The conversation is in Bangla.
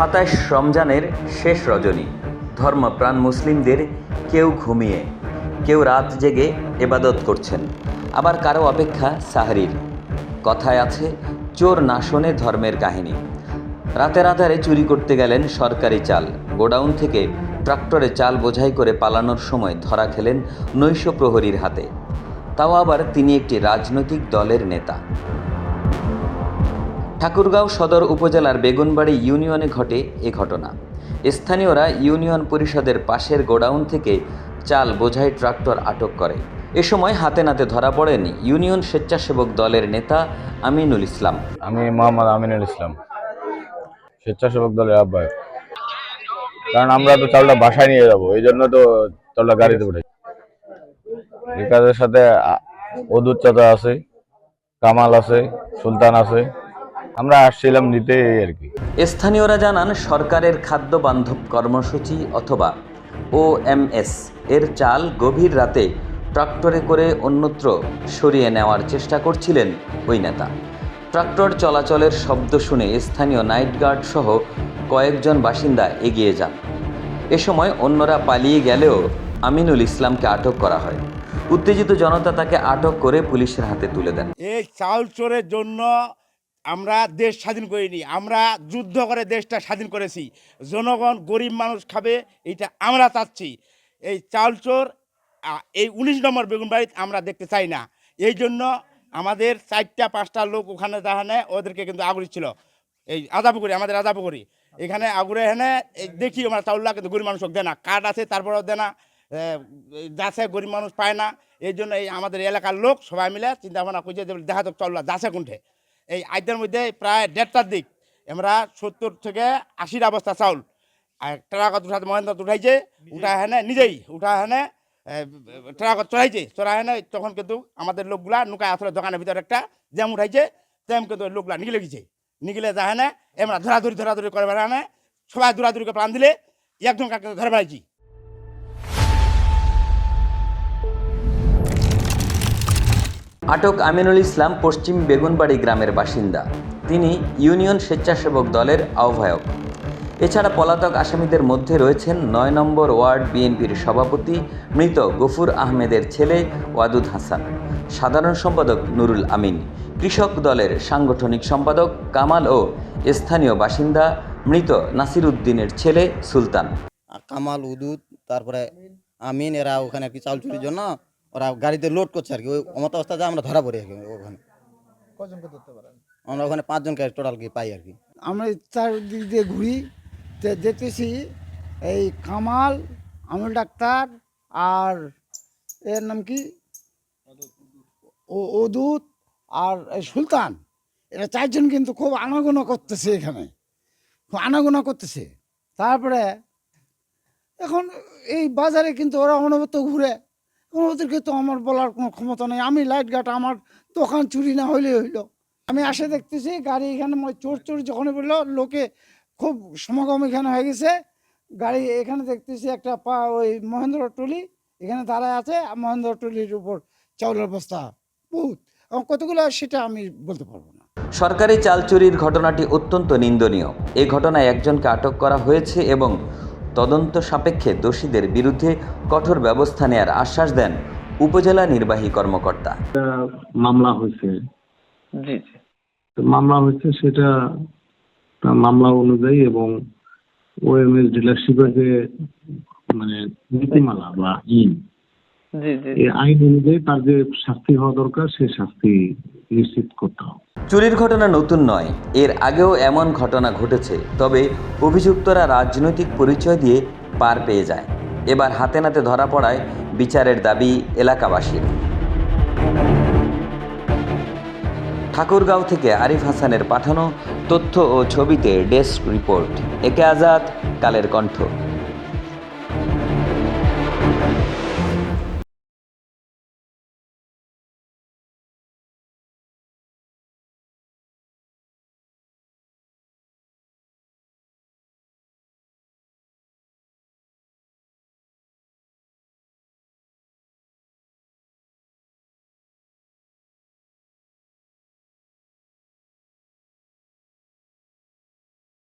সাতাশ রমজানের শেষ রজনী। ধর্মপ্রাণ মুসলিমদের কেউ ঘুমিয়ে, কেউ রাত জেগে এবাদত করছেন, আবার কারও অপেক্ষা সাহারির। কথায় আছে, চোর না শোনে ধর্মের কাহিনী। রাতের আধারে চুরি করতে গেলেন সরকারি চাল। গোডাউন থেকে ট্রাক্টরে চাল বোঝাই করে পালানোর সময় ধরা খেলেন নৈশ প্রহরীর হাতে। তাও আবার তিনি একটি রাজনৈতিক দলের নেতা। ঠাকুরগাঁও সদর উপজেলার বেগুনবাড়ি ইউনিয়নে ঘটে এ ঘটনা। স্থানীয়রা ইউনিয়ন পরিষদের পাশের গোডাউন থেকে চাল বোঝাই ট্রাক্টর আটক করে। এ সময় হাতে নাতে ধরা পড়েন ইউনিয়ন স্বেচ্ছাসেবক দলের নেতা আমিনুল ইসলাম। আমি মোহাম্মদ আমিনুল ইসলাম, স্বেচ্ছাসেবক দলের আহ্বায়ক। কারণ আমরা তো চালটা বাসায় নিয়ে যাব, এই জন্য তো চালটা গাড়িতে উঠে রিকাজের সাথে চাচা আছে, কামাল আছে, সুলতান আছে আমরা আসছিলাম নিতে আর কি। স্থানীয়রা জানান সরকারের খাদ্য বান্ধব কর্মসূচি অথবা ওএমএস এর চাল গভীর রাতে ট্রাক্টরে করে অন্যত্র সরিয়ে নেওয়ার চেষ্টা করছিলেন ওই নেতা। ট্রাক্টর চলাচলের শব্দ শুনে স্থানীয় নাইট গার্ড সহ কয়েকজন বাসিন্দা এগিয়ে যান। এ সময় অন্যরা পালিয়ে গেলেও আমিনুল ইসলামকে আটক করা হয়। উত্তেজিত জনতা তাকে আটক করে পুলিশের হাতে তুলে দেন। এই চাউল চোরের জন্য আমরা দেশ স্বাধীন করিনি, আমরা যুদ্ধ করে দেশটা স্বাধীন করেছি। জনগণ গরিব মানুষ খাবে, এটা আমরা চাচ্ছি। এই চাউল চোর এই উনিশ নম্বর বেগুনবাড়িতে আমরা দেখতে চাই না। এই জন্য আমাদের চারটা, পাঁচটা লোক ওখানে দাহানে ওদেরকে কিন্তু আগুরি ছিল এই আদাপুকুরি আমাদের আদাপুকুরি এখানে আগুরে এখানে দেখি আমরা চাউলটা কিন্তু গরিব মানুষ দেয় না কার্ড আছে, তারপরেও দেয় না যাচ্ছে, গরিব মানুষ পায় না। এই জন্য এই আমাদের এলাকার লোক সবাই মিলে চিন্তা ভাবনা করছে দেখা তো চাউল যাচ্ছে কোনঠে। এই আইদের মধ্যে প্রায় দেড়টার দিক। আমরা সত্তর থেকে আশির অবস্থা চাউল। আর ট্রাকত উঠাতে মহেন্দ্র উঠাইছে উঠা হেনে নিজেই উঠা হেনে ট্রাকত চড়াইছে। চড়া হেনে তখন কিন্তু আমাদের লোকগুলা নুকায় আসলে দোকানের ভিতরে একটা জ্যাম উঠাইছে। তেম কিন্তু লোকগুলা নিগলে গেছে। নিগলে যা হেনে আমরা ধরাধরি ধরাধরি করে বেড়ানে সবাই দৌড়াদৌড়ি প্রাণ দিলে একজন কাকে ধরে বেড়াইছি। আটক আমিনুল ইসলাম পশ্চিম বেগুনবাড়ি গ্রামের বাসিন্দা। তিনি ইউনিয়ন স্বেচ্ছাসেবক দলের আহ্বায়ক। এছাড়া পলাতক আসামিদের মধ্যে রয়েছেন নয় নম্বর ওয়ার্ড বিএনপির সভাপতি মৃত গফুর আহমেদের ছেলে ওয়াদুদ হাসান। সাধারণ সম্পাদক নুরুল আমিন। কৃষক দলের সাংগঠনিক সম্পাদক কামাল ও স্থানীয় বাসিন্দা মৃত নাসির উদ্দিনের ছেলে সুলতান। কামাল উদুদ, তারপরে আমিন, এরা ওখানে কি চাউল চুরির জন্য ওরা গাড়িতে লোড করছে আর কি। ওই অমত অবস্থায় আমরা ধরা পড়ি আর কি ওখানে। কজনকে ধরতে পারেন? আমরা ওখানে পাঁচজনকে টোটাল কি পাই আর কি। আমরা চারদিক দিয়ে ঘুরি দেখতেছি এই কামাল আমুল ডাক্তার আর এর নাম কি? ও অদূত আর এই সুলতান। এরা চারজন কিন্তু খুব আনাগোনা করতেছে এখানে। খুব আনাগোনা করতেছে। তারপরে এখন এই বাজারে কিন্তু ওরা অনবত ঘুরে ওদেরকে তো আমার বলার কোনো ক্ষমতা নেই। আমি লাইট গাট আমার দোকান চুরি না হইলে হইল। আমি আসে দেখতেছি, গাড়ি এখানে চোর চোর যখন বলল লোকে খুব সমাগম এখানে হয়ে গেছে। গাড়ি এখানে দেখতেছি একটা পা, ওই মহেন্দ্র টলি এখানে দাঁড়ায় আছে। মহেন্দ্র টলির উপর চাউলের বস্তা। বহুত। এবং কতগুলো সেটা আমি বলতে পারব না। সরকারি চাল চুরির ঘটনাটি অত্যন্ত নিন্দনীয়। এই ঘটনায় একজনকে আটক করা হয়েছে এবং তদন্ত সাপেক্ষে দোষীদের বিরুদ্ধে কঠোর ব্যবস্থা নেয়ার আশ্বাস দেন উপজেলা নির্বাহী কর্মকর্তা। মামলা হয়েছে। জি জি। তো মামলা হয়েছে সেটা তার মামলা অনুযায়ী এবং ওএমএস ডিলারশিপের যে মানে নীতিমালা বা আইন। জি জি। এই আইন অনুযায়ী তার যে শাস্তি হওয়া দরকার সেই শাস্তি নিশ্চিত করতে হবে। চুরির ঘটনা নতুন নয়। এর আগেও এমন ঘটনা ঘটেছে, তবে অভিযুক্তরা রাজনৈতিক পরিচয় দিয়ে পার পেয়ে যায়। এবার হাতে নাতে ধরা পড়ায় বিচারের দাবি এলাকাবাসীর। ঠাকুরগাঁও থেকে আরিফ হাসানের পাঠানো তথ্য ও ছবিতে ডেস্ক রিপোর্ট। একে আজাদ, কালের কণ্ঠ।